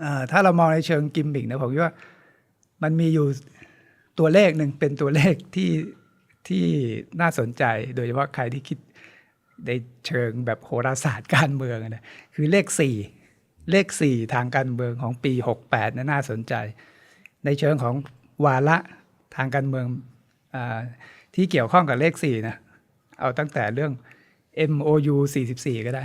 เอ่อถ้าเรามองในเชิงกิมมิกนะผมคิดว่ามันมีอยู่ตัวเลขหนึ่งเป็นตัวเลขที่ที่น่าสนใจ โดยเฉพาะใครที่คิดในเชิงแบบโหราศาสตร์การเมืองอะนะคือเลขสี่เลขสี่ทางการเมืองของปี 68นะน่าสนใจ ในเชิงของวาระทางการเมืองอาที่เกี่ยวข้องกับเลขสี่นะ เอาตั้งแต่เรื่อง MOU 44 ก็ได้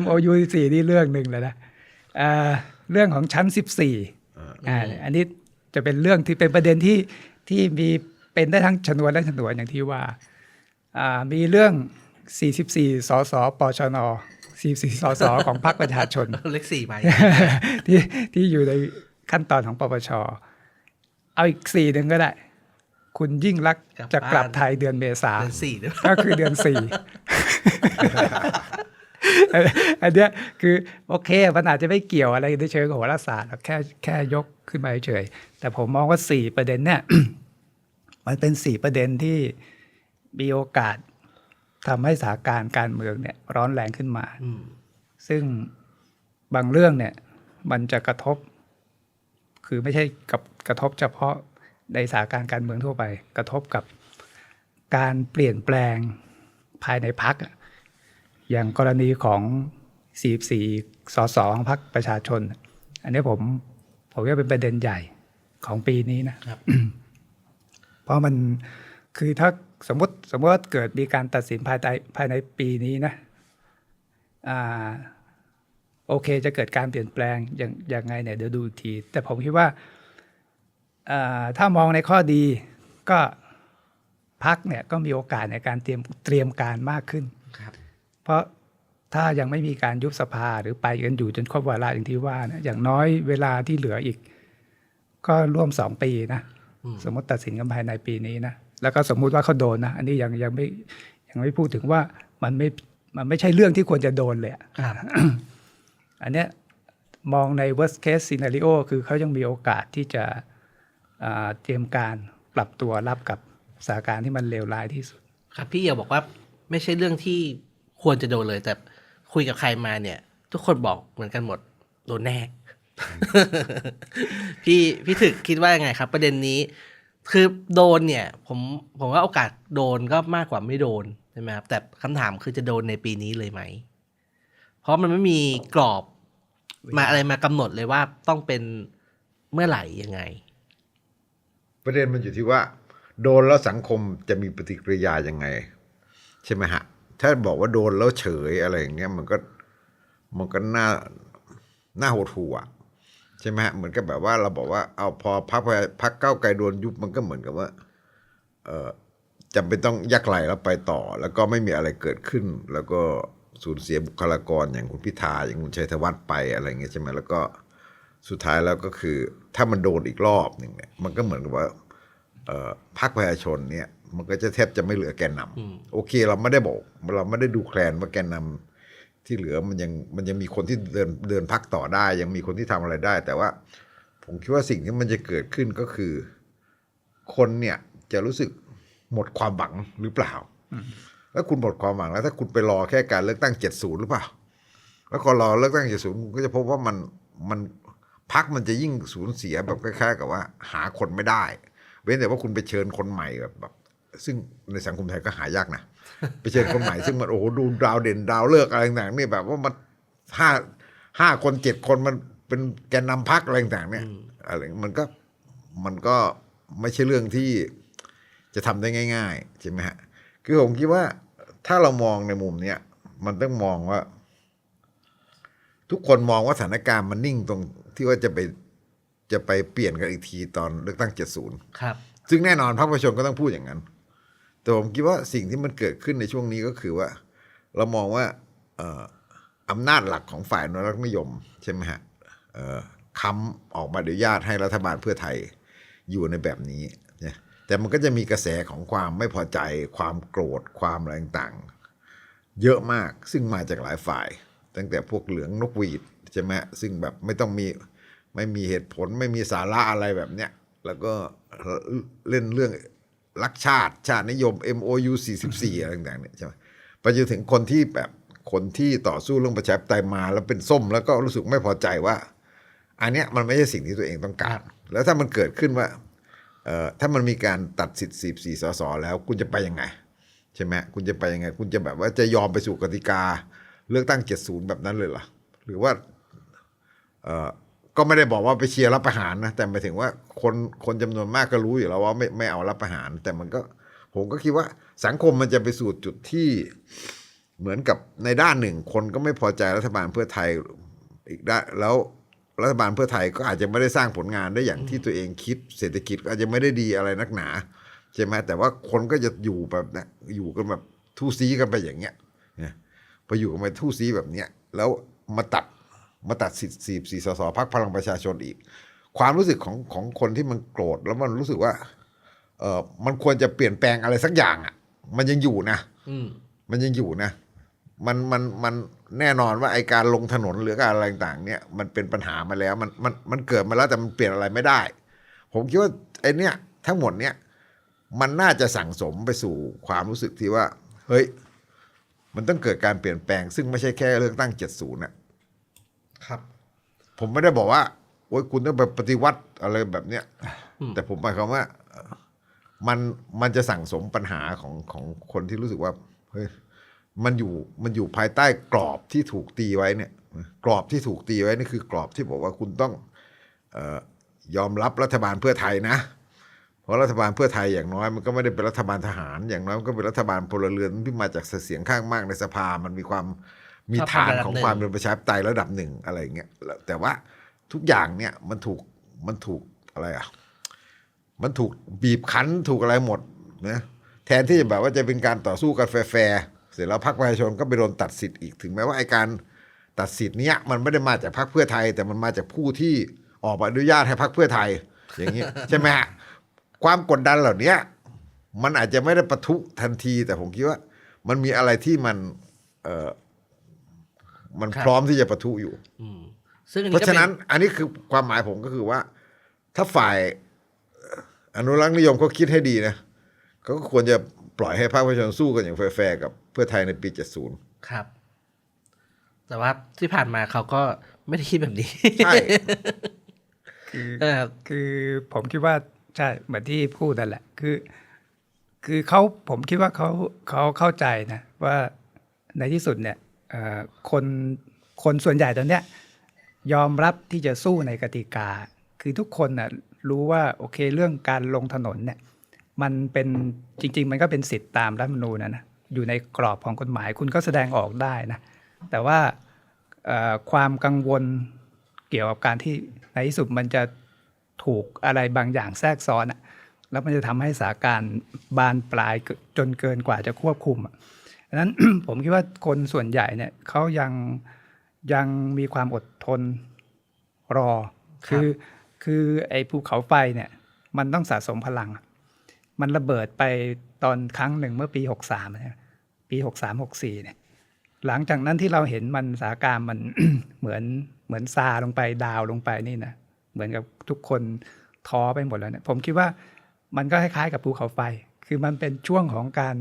MOU 14นี่เรื่องหนึ่งเลยนะอ่า เรื่องของชั้น 14อ่าอันนี้จะเป็นเรื่องที่เป็นประเด็นที่ที่มีเป็นได้ทั้งชนวนและฉนวนอย่างที่ว่าอ่ามีเรื่อง 44 สสปชน44สสของพรรคประชาชนเลขสี่ไปที่ที่อยู่ในขั้นตอนของปปช เอาอีกสี่หนึ่งก็ได้ คุณยิ่งรักษณ์กลับจะกลับบ้านไทยเดือนเมษาเดือนสี่ด้วยก็คือเดือนสี่ อันเนี้ยคือโอเคมันอาจจะไม่เกี่ยวอะไรในเชิงโหราศาสตร์หรแค่แค่ยกขึ้นมาเฉยๆแต่ผมมองว่าสี่ประเด็นเนี่ยมันเป็นสี่ประเด็นที่มีโอกาสทำให้สถานการณ์การเมืองเนี่ยร้อนแรงขึ้นมาอืซึ่งบางเรื่องเนี่ย มันจะกระทบ คือไม่ใช่กับกระทบเฉพาะในสถานการณ์การเมืองทั่วไป กระทบกับการเปลี่ยนแปลงภายในพัก อย่างกรณีของ 44 สสของพรรคประชาชน อันนี้ผมผมว่าเป็นประเด็นใหญ่ของปีนี้นะครับ เพราะมันคือถ้าสมมติสมมติว่าเกิดมีการตัดสินภายในภายในปีนี้นะอ่าโอเคจะเกิดการเปลี่ยนแปลงอย่างอย่างไงเนี่ยเดี๋ยวดูอีกที แต่ผมคิดว่าอ่าถ้ามองในข้อดีก็พักเนี่ยก็มีโอกาสในการเตรียมเตรียมการมากขึ้นครับ เพราะถ้ายังไม่มีการยุบสภาหรือไปกันอยู่จนครบวาระอย่างที่ว่านะอย่างน้อยเวลาที่เหลืออีก ก็ร่วมสองปีนะอืมสมมติตัดสินกันภายในปีนี้นะแล้วก็สมมุติว่าเขาโดนนะอันนี้ยังยังไม่ยังไม่พูดถึงว่ามันไม่มันไม่ใช่เรื่องที่ควรจะโดนเลยอะครับอันเนี้ยมองใน worst case scenario คือเขายังมีโอกาสที่จะอ่าเตรียมการปรับตัวรับกับสถานการณ์ที่มันเลวร้ายที่สุด ครับพี่เอียวบอกว่าไม่ใช่เรื่องที่ ควรจะโดนเลย แต่คุยกับใครมาเนี่ย ทุกคนบอกเหมือนกันหมด โดนแน่ พี่พี่ถึกคิดว่ายังไงครับ ประเด็นนี้ คือโดนเนี่ย ผมผมว่าโอกาสโดนก็มากกว่าไม่โดนใช่ไหมครับแต่คำถามคือจะโดนในปีนี้เลยไหม เพราะมันไม่มีกรอบมาอะไรมากำหนดเลยว่าต้องเป็นเมื่อไหร่ยังไง ประเด็นมันอยู่ที่ว่า โดนแล้วสังคมจะมีปฏิกิริยายังไง ใช่ไหมฮะ ถ้าบอกว่าโดนแล้วเฉยอะไรอย่างเงี้ยมันก็มันก็น่าน่าหดหู่อะใช่ไหมฮะเหมือนกับแบบว่าเราบอกว่าเอาพอพักพักเก้าไกลโดนยุบมันก็เหมือนกับว่า เออจำเป็นต้องยักไหลแล้วไปต่อ แล้วก็ไม่มีอะไรเกิดขึ้น แล้วก็สูญเสียบุคลากรอย่างคุณพิธาอย่างคุณชัยธวัฒน์ไปอะไรอย่างเงี้ยใช่ไหมแล้วก็สุดท้ายแล้วก็คือ ถ้ามันโดนอีกรอบหนึ่งเนี่ยมันก็เหมือนกับว่า พรรคประชาชนเนี่ยมันก็จะแทบจะไม่เหลือแกนนำโอเคเราไม่ได้บอก เราไม่ได้ดูแคลนว่าแกนนำที่เหลือมันยังมันยังมีคนที่เดินเดินพักต่อได้ ยังมีคนที่ทำอะไรได้ แต่ว่า ผมคิดว่าสิ่งที่มันจะเกิดขึ้นก็คือ คนเนี่ยจะรู้สึกหมดความหวังหรือเปล่า แล้วคุณหมดความหวังแล้ว ถ้าคุณไปรอแค่การเลือกตั้งเจ็ดศูนย์หรือเปล่า แล้วก็รอเลือกตั้งเจ็ดศูนย์ก็จะพบว่ามันมันพักมันจะยิ่งสูญเสียแบบคล้ายๆ กับว่า หาคนไม่ได้ เว้นแต่ว่าคุณไปเชิญคนใหม่แบบแบบซึ่งในสังคมไทยก็หายากนะไปเชิญคนใหม่ซึ่งมันโอ้โหดูดาวเด่นดาวเลิกอะไรต่างๆนี่แบบว่ามันห้าห้าคนเจ็ดคนมันเป็นแกนนำพักอะไรต่างๆเนี่ยอะไรมันก็มันก็ไม่ใช่เรื่องที่จะทำได้ง่าย ๆ ใช่ไหมฮะ คือผมคิดว่าถ้าเรามองในมุมเนี้ยมันต้องมองว่า ทุกคนมองว่าสถานการณ์มันนิ่งตรงที่ว่าจะไป จะไปเปลี่ยนกันอีกทีตอนเลือกตั้งเจ็ดศูนย์ครับ ซึ่งแน่นอนพรรคประชาชนก็ต้องพูดอย่างนั้น แต่ผมคิดว่าสิ่งที่มันเกิดขึ้นในช่วงนี้ก็คือว่า เรามองว่าเอ่ออำนาจหลักของฝ่ายอนุรักษ์นิยม ใช่ไหมฮะเอ่อค้ำออกมาอนุญาตให้รัฐบาลเพื่อไทยอยู่ในแบบนี้เนี่ยแต่มันก็จะมีกระแสของความไม่พอใจ ความโกรธความอะไรต่างๆ เยอะมากซึ่งมาจากหลายฝ่าย ตั้งแต่พวกเหลืองนกหวีดใช่ไหมฮะซึ่งแบบไม่ต้องมี ไม่มีเหตุผลไม่มีสาระอะไรแบบเนี้ยแล้วก็เล่นเรื่องรักชาติชาตินิยม MOU 44 อะไรต่างๆเนี่ยใช่ไหมไปจนถึงคนที่แบบคนที่ต่อสู้เรื่องประชาธิปไตยมา แล้วเป็นส้มแล้วก็รู้สึกไม่พอใจว่า อันเนี้ยมันไม่ใช่สิ่งที่ตัวเองต้องการ แล้วถ้ามันเกิดขึ้นว่าเอ่อถ้ามันมีการตัดสิทธิ์สีสี่สสแล้วคุณจะไปยังไงใช่ไหมคุณจะไปยังไง คุณจะแบบว่าจะยอมไปสู่กติกา เลือกตั้งเจ็ดศูนย์แบบนั้นเลยเหรอหรือว่าเอ่อ ก็ไม่ได้บอกว่าไปเชียร์รับประหารนะแต่หมายถึงว่าคนคนจำนวนมากก็รู้อยู่แล้วว่าไม่ไม่เอารับประหาร แต่มันก็ผมก็คิดว่าสังคมมันจะไปสู่จุดที่เหมือนกับในด้านหนึ่ง คนก็ไม่พอใจรัฐบาลเพื่อไทยอีกด้านแล้วรัฐบาลเพื่อไทยก็อาจจะไม่ได้สร้างผลงานได้อย่างที่ตัวเองคิด เศรษฐกิจก็อาจจะไม่ได้ดีอะไรนักหนาใช่ไหมแต่ว่าคนก็จะอยู่แบบนี้ยอยู่กันแบบทู่ซีกันไปอย่างเงี้ยเนี่ยพออยู่กันไปทู่ซีแบบเนี้ยแล้วมาตัด มาตัดสิทธิ์สี่สี่สสพักพลังประชาชนอีก ความรู้สึกของของคนที่มันโกรธแล้วมันรู้สึกว่า เออมันควรจะเปลี่ยนแปลงอะไรสักอย่างอะ มันยังอยู่นะอืมมันยังอยู่นะมันมันมันแน่นอนว่าไอการลงถนนหรือการอะไรต่างๆเนี่ย มันเป็นปัญหามาแล้ว มันมันมันเกิดมาแล้วแต่มันเปลี่ยนอะไรไม่ได้ ผมคิดว่าไอเนี่ย ทั้งหมดเนี่ย มันน่าจะสั่งสมไปสู่ความรู้สึกที่ว่า เฮ้ย มันต้องเกิดการเปลี่ยนแปลง ซึ่งไม่ใช่แค่เลือกตั้งเจ็ดศูนย์นะ ครับ ผมไม่ได้บอกว่าโอ้ยคุณต้องไปปฏิวัติอะไรแบบเนี้ยแต่ผมหมายความว่าเอ่อมันมันจะสั่งสมปัญหาของของคนที่รู้สึกว่าเฮ้ยมันอยู่มันอยู่ภายใต้กรอบที่ถูกตีไว้เนี่ย กรอบที่ถูกตีไว้นี่คือกรอบที่บอกว่าคุณต้องเออยอมรับรัฐบาลเพื่อไทยนะ เพราะรัฐบาลเพื่อไทยอย่างน้อย มันก็ไม่ได้เป็นรัฐบาลทหาร อย่างน้อยมันก็เป็นรัฐบาลพลเรือนที่มาจากเสียงข้างมากในสภา มันมีความ มีฐานของความเป็นประชาธิปไตยระดับหนึ่งอะไรเงี้ยแต่ว่าทุกอย่างเนี่ยมันถูกมันถูกอะไรอะมันถูกบีบคั้นถูกอะไรหมดนะแทนที่จะแบบว่าจะเป็นการต่อสู้กันแฟร์เสร็จแล้วพรรคประชาชนก็ไปโดนตัดสิทธิ์อีกถึงแม้ว่าไอการตัดสิทธิ์เนี้ยมันไม่ได้มาจากพรรคเพื่อไทย แต่มันมาจากผู้ที่ออกใบอนุญาตให้พรรคเพื่อไทย อย่างนี้ใช่ไหมฮะความกดดันเหล่านี้มันอาจจะไม่ได้ปะทุทันที แต่ผมคิดว่า มันมีอะไรที่มันเออ มันครับพร้อมที่จะปะทุอยู่อืมซึ่งอันเพนี้ก็ราะฉะเป็นนั้นอันนี้คือความหมายผมก็คือว่า ถ้าฝ่ายอนุรักษ์นิยมเขาคิดให้ดีนะเขาก็ควรจะปล่อยให้ภาคประชาชนสู้กันอย่างแฟร์ๆกับเพื่อไทยในปี 70 ครับ แต่ว่าที่ผ่านมาเขาก็ไม่ได้คิดแบบนี้ ใช่ คือเออคือผมคิดว่าใช่เหมือนที่พูดนั่นแหละ คือ คือเขาผมคิดว่าเขาเขาเข้าใจนะ ว่าในที่สุดเนี่ยเอ่อ คนคนส่วนใหญ่ตอนเนี้ยยอมรับที่จะสู้ในกติกา คือทุกคนน่ะรู้ว่าโอเคเรื่องการลงถนนเนี่ยมันเป็นจริง ๆ มันก็เป็นสิทธิ์ตามรัฐมนูญนะนะอยู่ในกรอบของกฎหมายคุณก็แสดงออกได้นะแต่ว่าความกังวลเกี่ยวกับการที่ในที่สุดมันจะถูกอะไรบางอย่างแทรกซ้อนอะแล้วมันจะทำให้สถานการณ์บานปลายจนเกินกว่าจะควบคุมอะ ดังนั้นผมคิดว่าคนส่วนใหญ่เนี่ยเขายังยังมีความอดทนรอ คือคือไอ้ภูเขาไฟเนี่ย มันต้องสะสมพลัง มันระเบิดไปตอนครั้งหนึ่งเมื่อปี 63เนี่ยปี63 64เนี่ยหลังจากนั้นที่เราเห็นมันสถานการณ์มันเหมือนเหมือนซาลงไปดาวลงไปนี่นะเหมือนกับทุกคนท้อไปหมดแล้วเนี่ยผมคิดว่ามันก็คล้ายๆกับภูเขาไฟ คือมันเป็นช่วงของการ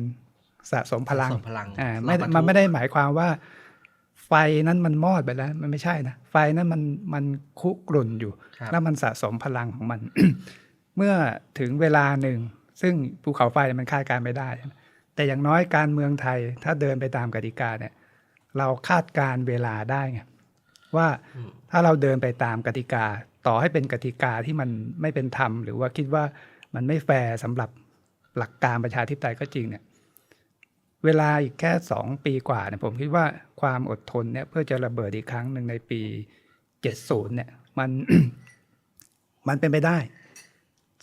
สะสมพลังสะสมพลังอ่าไม่รอบปะทุมันไม่ได้หมายความว่า ไฟนั้นมันมอดไปแล้ว มันไม่ใช่นะไฟนั้นมันมันคุกรุ่นอยู่ครับแล้วมันสะสมพลังของมัน เมื่อถึงเวลาหนึ่ง ซึ่งภูเขาไฟมันคาดการณ์ไม่ได้ แต่อย่างน้อยการเมืองไทยถ้าเดินไปตามกติกาเนี่ย เราคาดการณ์เวลาได้ไงว่าถ้าเราเดินไปตามกติกา ต่อให้เป็นกติกาที่มันไม่เป็นธรรม หรือว่าคิดว่ามันไม่แฟร์สำหรับหลักการประชาธิปไตยก็จริงเนี่ย เวลาอีกแค่สองปีกว่าเนี่ยผมคิดว่าความอดทนเนี่ยเพื่อจะระเบิดอีกครั้งหนึ่งในปีเจ็ดศูนย์เนี่ยมันมันเป็นไปได้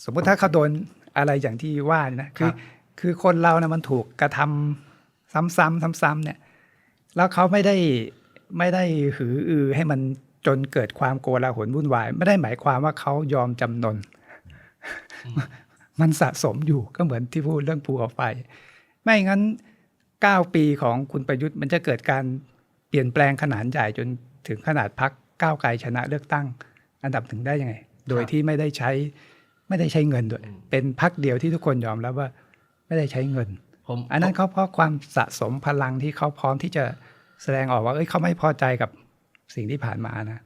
สมมติถ้าเขาโดนอะไรอย่างที่ว่านี่นะคือครับคือคนเรานะมันถูกกระทำซ้ำๆซ้ำๆเนี่ย แล้วเขาไม่ได้ไม่ได้หืออือให้มันจนเกิดความโกลาหลวุ่นวาย ไม่ได้หมายความว่าเขายอมจำนน มันสะสมอยู่ก็เหมือนที่พูดเรื่องภูเขาไฟ ไม่งั้น 9 ปีของคุณประยุทธ์มันจะเกิดการเปลี่ยนแปลงขนาดใหญ่จนถึงขนาดพักก้าวไกลชนะเลือกตั้ง อันดับถึงได้ยังไง โดยที่ไม่ได้ใช้ไม่ได้ใช้เงินด้วย เป็นพักเดียวที่ทุกคนยอมรับว่าไม่ได้ใช้เงินผมอันนั้นเขาเพราะความสะสมพลังที่เขาพร้อมที่จะแสดงออกว่าเอ้ยเขาไม่พอใจกับสิ่งที่ผ่านมานะ